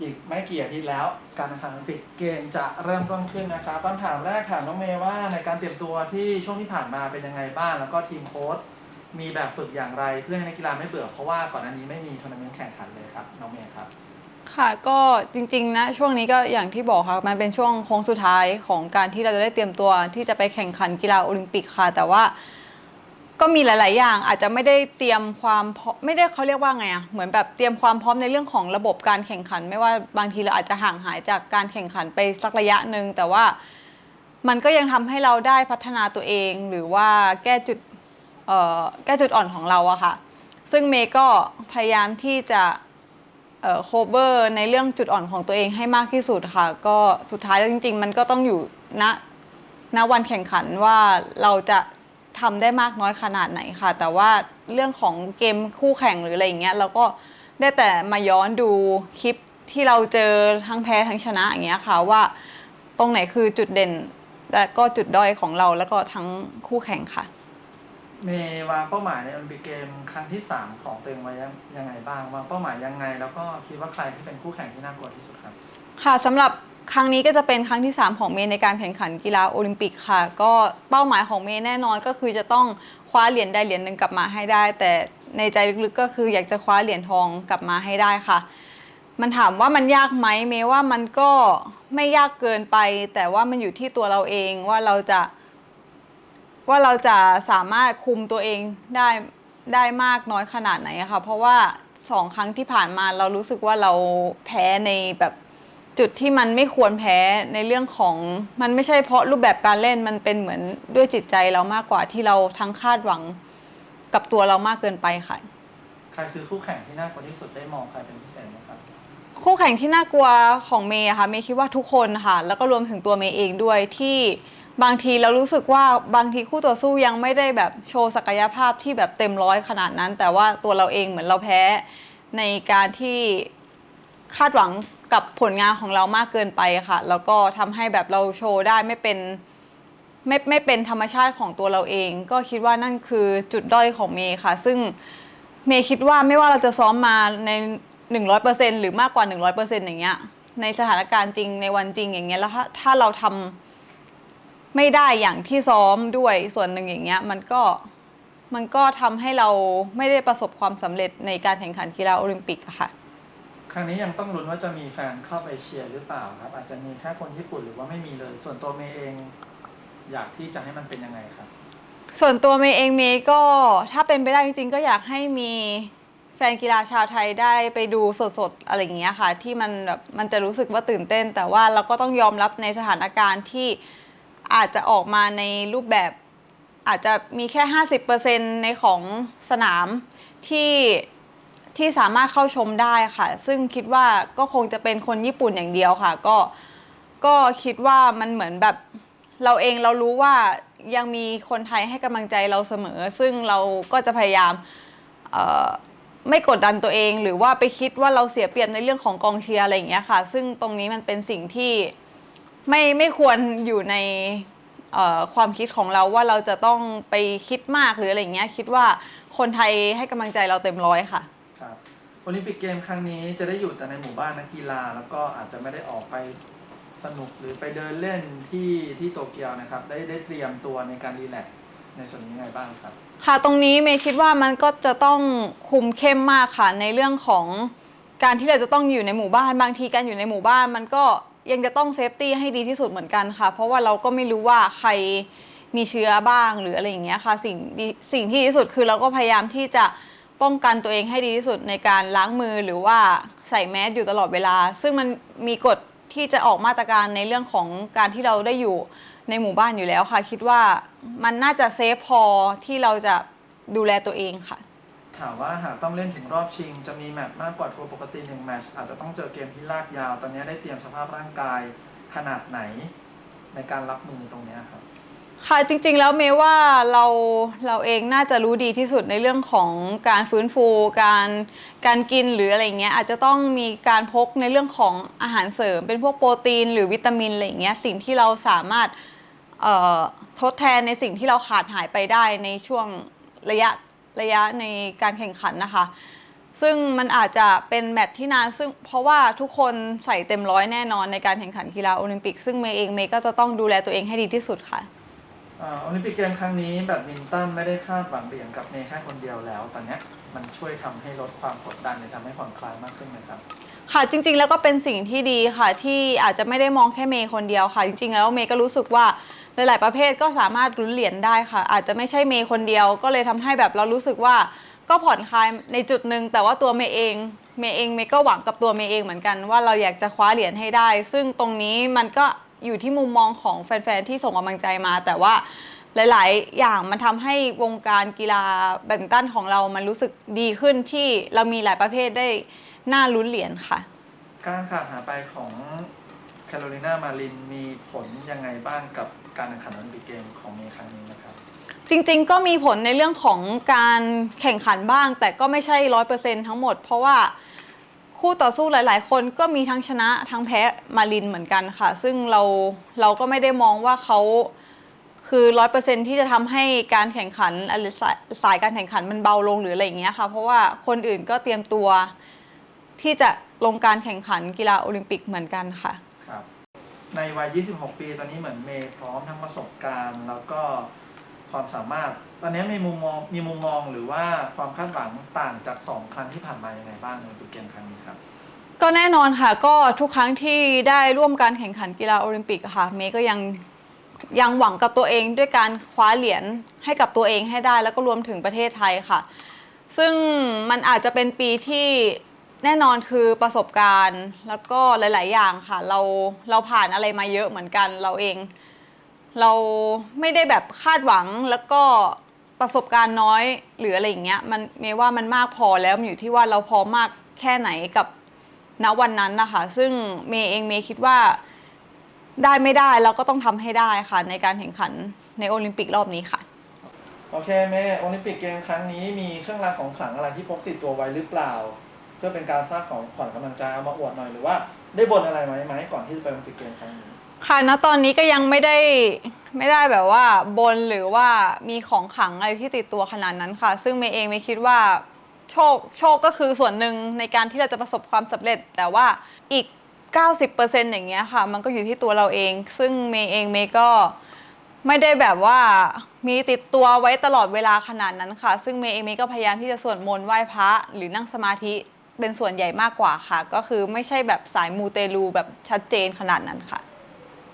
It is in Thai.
อีกไม่กี่อาทิตย์แล้ว การแข่งขันโอลิมปิกเกมจะเริ่มต้นขึ้นนะครับคำถามแรกถามน้องเมย์ว่าในการเตรียมตัวที่ช่วงที่ผ่านมาเป็นยังไงบ้าง แล้วก็ทีมโค้ชมีแบบฝึกอย่างไรเพื่อให้นักกีฬาไม่เบื่อ เพราะว่าก่อนหน้านี้ไม่มีทัวร์นาเมนต์แข่งขันเลยครับน้องเมย์ครับ ค่ะก็จริงๆนะช่วงนี้ก็อย่างที่บอกค่ะมันเป็นช่วงโค้งสุดท้ายของการที่เราจะได้เตรียมตัวที่จะไปแข่งขันกีฬาโอลิมปิกค่ะ แต่ว่า ก็มีหลาย ๆ อย่างอาจจะไม่ได้เตรียมความพร้อมไม่ได้เขาเรียกว่าไงอะเหมือนแบบเตรียมความพร้อมในเรื่องของระบบการแข่งขัน ไม่ว่าบางทีเราอาจจะห่างหายจากการแข่งขันไปสักระยะหนึ่งแต่ว่ามันก็ยังทำให้เราได้พัฒนาตัวเอง หรือว่าแก้จุดเอ่อแก้จุดอ่อนของเราอะค่ะ ซึ่งเมย์ก็พยายามที่จะเอ่อ cover ในเรื่องจุดอ่อนของตัวเองให้มากที่สุดค่ะ ก็สุดท้ายแล้วจริง ๆ มันก็ต้องอยู่ณณวันแข่งขันว่าเราจะ ทำได้มากน้อยขนาดไหนค่ะ แต่ว่าเรื่องของเกมคู่แข่งหรืออะไรอย่างเงี้ยเราก็ได้แต่มาย้อนดูคลิปที่เราเจอทั้งแพ้ทั้งชนะอย่างเงี้ยค่ะว่าตรงไหนคือจุดเด่น และก็จุดด้อยของเราแล้วก็ทั้งคู่แข่งค่ะ เมย์วางเป้าหมายในโอลิมปิกเกมครั้งที่ 3 ของตัวเองไว้ยังยังไงบ้างวางเป้าหมายยังไง แล้วก็คิดว่าใครที่เป็นคู่แข่งที่น่ากลัวที่สุดครับ ค่ะสำหรับ ครั้งนี้ก็จะเป็นครั้งที่ 3 ของเมย์ในการแข่งขันกีฬาโอลิมปิกค่ะ ก็เป้าหมายของเมย์แน่นอนก็คือจะต้องคว้าเหรียญใดเหรียญหนึ่งกลับมาให้ได้ แต่ในใจลึกๆก็คืออยากจะคว้าเหรียญทองกลับมาให้ได้ค่ะ มันถามว่ามันยากไหมเมย์ว่ามันก็ไม่ยากเกินไป แต่ว่ามันอยู่ที่ตัวเราเองว่าเราจะ ว่าเราจะสามารถคุมตัวเองได้ได้มากน้อยขนาดไหนค่ะ เพราะว่าสองครั้งที่ผ่านมาเรารู้สึกว่าเราแพ้ในแบบ จุดที่มันไม่ควรแพ้ในเรื่องของมันไม่ใช่เพราะรูปแบบการเล่นมันเป็นเหมือนด้วยจิตใจเรามากกว่าที่เราทั้งคาดหวังกับตัวเรามากเกินไปค่ะ ใครคือคู่แข่งที่น่ากลัวที่สุดได้มองใครเป็นพิเศษไหมครับคู่แข่งที่น่ากลัวของเมย์อะค่ะเมย์คิดว่าทุกคนค่ะ แล้วก็รวมถึงตัวเมย์เองด้วยที่บางทีเรารู้สึกว่าบางทีคู่ต่อสู้ยังไม่ได้แบบโชว์ศักยภาพที่แบบเต็มร้อยขนาดนั้น แต่ว่าตัวเราเองเหมือนเราแพ้ในการที่คาดหวัง กับผลงานของเรามากเกินไปค่ะ แล้วก็ทำให้แบบเราโชว์ได้ไม่เป็นไม่ไม่เป็นธรรมชาติของตัวเราเอง ก็คิดว่านั่นคือจุดด้อยของเมย์ค่ะ ซึ่งเมย์คิดว่าไม่ว่าเราจะซ้อมมาใน 100%หรือมากกว่า 100%อย่างเงี้ย ในสถานการณ์จริงในวันจริงอย่างเงี้ยแล้วถ้าถ้าเราทำไม่ได้อย่างที่ซ้อมด้วยส่วนหนึ่งอย่างเงี้ย มันก็มันก็ทำให้เราไม่ได้ประสบความสำเร็จในการแข่งขันกีฬาโอลิมปิกอะค่ะ ครั้งนี้ยังต้องลุ้นว่าจะมีแฟนเข้าไปเชียร์หรือเปล่าครับ อาจจะมีแค่คนญี่ปุ่นหรือว่าไม่มีเลย ส่วนตัวเมย์เอง อยากที่จะให้มันเป็นยังไงครับ ส่วนตัวเมย์เองเมย์ก็ถ้าเป็นไปได้จริงๆ ก็อยากให้มีแฟนกีฬาชาวไทยได้ไปดูสดๆอะไรอย่างเงี้ยค่ะ ที่มันแบบมันจะรู้สึกว่าตื่นเต้น แต่ว่าเราก็ต้องยอมรับในสถานการณ์ที่อาจจะออกมาในรูปแบบอาจจะมีแค่ 50%ในของสนามที่ ที่สามารถเข้าชมได้ค่ะ ซึ่งคิดว่าก็คงจะเป็นคนญี่ปุ่นอย่างเดียวค่ะ ก็ก็คิดว่ามันเหมือนแบบเราเองเรารู้ว่ายังมีคนไทยให้กำลังใจเราเสมอ ซึ่งเราก็จะพยายามไม่กดดันตัวเอง หรือว่าไปคิดว่าเราเสียเปรียบในเรื่องของกองเชียร์อะไรอย่างเงี้ยค่ะ ซึ่งตรงนี้มันเป็นสิ่งที่ไม่ไม่ควรอยู่ในความคิดของเราว่าเราจะต้องไปคิดมากหรืออะไรอย่างเงี้ยคิดว่าคนไทยให้กำลังใจเราเต็มร้อยค่ะ โอลิมปิกเกมครั้งนี้จะได้อยู่แต่ในหมู่บ้านนักกีฬา แล้วก็อาจจะไม่ได้ออกไปสนุกหรือไปเดินเล่นที่ที่โตเกียวนะครับ ได้ได้เตรียมตัวในการรีแลกซ์ในส่วนนี้ยังไงบ้างครับ ค่ะตรงนี้เมย์คิดว่ามันก็จะต้องคุมเข้มมากค่ะในเรื่องของการที่เราจะต้องอยู่ในหมู่บ้านบางทีการอยู่ในหมู่บ้าน มันก็ยังจะต้องเซฟตี้ให้ดีที่สุดเหมือนกันค่ะ เพราะว่าเราก็ไม่รู้ว่าใครมีเชื้อบ้างหรืออะไรอย่างเงี้ยค่ะสิ่งดีสิ่งที่ดีที่สุดคือเราก็พยายามที่จะ ป้องกันตัวเองให้ดีที่สุดในการล้างมือหรือว่าใส่แมสอยู่ตลอดเวลา ซึ่งมันมีกฎที่จะออกมาตรการในเรื่องของการที่เราได้อยู่ในหมู่บ้านอยู่แล้วค่ะ คิดว่ามันน่าจะเซฟพอที่เราจะดูแลตัวเองค่ะถามว่าหากต้องเล่นถึงรอบชิง จะมีแมตช์มากกว่าทัวร์ปกติหนึ่งแมตช์อาจจะต้องเจอเกมที่ลากยาว ตอนนี้ได้เตรียมสภาพร่างกายขนาดไหน ในการรับมือตรงเนี้ยครับ ค่ะจริงๆแล้วเมย์ว่าเราเราเองน่าจะรู้ดีที่สุดในเรื่องของการฟื้นฟูการการกินหรืออะไรเงี้ยอาจจะต้องมีการพกในเรื่องของอาหารเสริม เป็นพวกโปรตีน หรือวิตามินอะไรเงี้ยสิ่งที่เราสามารถเอ่อทดแทนในสิ่งที่เราขาดหายไปได้ในช่วงระยะระยะในการแข่งขันนะคะ ซึ่งมันอาจจะเป็นแมตช์ที่นานซึ่งเพราะว่าทุกคนใส่เต็มร้อยแน่นอนในการแข่งขันกีฬาโอลิมปิก ซึ่งเมย์เองเมย์ก็จะต้องดูแลตัวเองให้ดีที่สุดค่ะ โอลิมปิกเกมครั้งนี้แบดมินตันไม่ได้คาดหวังเหรียญกับเมย์แค่คนเดียวแล้ว ตอนนี้มันช่วยทำให้ลดความกดดันหรือทำให้ผ่อนคลายมากขึ้นไหมครับค่ะจริงๆแล้วก็เป็นสิ่งที่ดีค่ะที่อาจจะไม่ได้มองแค่เมย์คนเดียวค่ะ จริงๆ แล้วเมย์ก็รู้สึกว่าหลายๆประเภทก็สามารถลุ้นเหรียญได้ค่ะ อาจจะไม่ใช่เมย์คนเดียว ก็เลยทำให้แบบเรารู้สึกว่าก็ผ่อนคลายในจุดหนึ่งแต่ว่าตัวเมย์เองเมย์เองเมย์ก็หวังกับตัวเมย์เองเหมือนกันว่าเราอยากจะคว้าเหรียญให้ได้ ซึ่งตรงนี้มันก็ อยู่ที่มุมมองของแฟน ๆ ที่ส่งกำลังใจมา แต่ว่าหลาย ๆ อย่างมันทำให้วงการกีฬาแบดมินตันของเรามันรู้สึกดีขึ้นที่เรามีหลายประเภทได้น่าลุ้นเหรียญค่ะ การขาดหายไปของแคโรลินามารินมีผลยังไงบ้างกับการแข่งขันโอลิมปิกเกมของเมย์ครั้งนี้นะครับ จริง ๆ ก็มีผลในเรื่องของการแข่งขันบ้าง แต่ก็ไม่ใช่ร้อยเปอร์เซ็นทั้งหมด เพราะว่า คู่ต่อสู้หลายๆ คนก็มีทั้งชนะทั้งแพ้มารินเหมือนกันค่ะ ซึ่งเราเราก็ไม่ได้มองว่าเขาคือร้อยเปอร์เซ็นที่จะทำให้การแข่งขันอะไรสายสายการแข่งขันมันเบาลงหรืออะไรอย่างเงี้ยค่ะ เพราะว่าคนอื่นก็เตรียมตัวที่จะลงการแข่งขันกีฬาโอลิมปิกเหมือนกันค่ะครับในวัย 26 ปี ตอนนี้เหมือนเมย์พร้อมทั้งประสบการณ์ แล้วก็ ความสามารถ ตอนนี้มีมุมมองมีมุมมองหรือว่าความคาดหวังต่างจาก 2 ครั้งที่ผ่านมายังไงบ้างในโอลิมปิกเกมครั้งนี้ครับ ก็แน่นอนค่ะ ก็ทุกครั้งที่ได้ร่วมการแข่งขันกีฬาโอลิมปิกค่ะ เมย์ก็ยังยังหวังกับตัวเองด้วยการคว้าเหรียญให้กับตัวเองให้ได้ แล้วก็รวมถึงประเทศไทยค่ะ ซึ่งมันอาจจะเป็นปีที่แน่นอนคือประสบการณ์แล้วก็หลาย ๆ อย่างค่ะ เราเราผ่านอะไรมาเยอะเหมือนกันเราเอง เราไม่ได้แบบคาดหวังแล้วก็ประสบการณ์น้อยหรืออะไรอย่างเงี้ยมันเมย์ว่ามันมากพอแล้วมันอยู่ที่ว่าเราพร้อมมากแค่ไหนกับณวันนั้นนะคะ ซึ่งเมย์เองเมย์คิดว่าได้ไม่ได้เราก็ต้องทำให้ได้ค่ะ ในการแข่งขันในโอลิมปิกรอบนี้ค่ะ โอเคเมย์โอลิมปิกเกมครั้งนี้มีเครื่องรางของขลังอะไรที่พกติดตัวไว้หรือเปล่า เพื่อเป็นการสร้างของขวัญกำลังใจเอามาอวดหน่อยหรือว่าได้บนอะไรไหมไหมก่อนที่จะไปโอลิมปิกเกมครั้งนี้ ค่ะณตอนนี้ก็ยังไม่ได้ไม่ได้แบบว่าบนหรือว่ามีของขลังอะไรที่ติดตัวขนาดนั้นค่ะ ซึ่งเมย์เองไม่คิดว่าโชคโชคก็คือส่วนหนึ่งในการที่เราจะประสบความสำเร็จ แต่ว่าอีก 90%อย่างเงี้ยค่ะ มันก็อยู่ที่ตัวเราเอง ซึ่งเมย์เองเมย์ก็ไม่ได้แบบว่ามีติดตัวไว้ตลอดเวลาขนาดนั้นค่ะ ซึ่งเมย์เองเมย์ก็พยายามที่จะสวดมนต์ไหว้พระหรือนั่งสมาธิเป็นส่วนใหญ่มากกว่าค่ะ ก็คือไม่ใช่แบบสายมูเตลูแบบชัดเจนขนาดนั้นค่ะ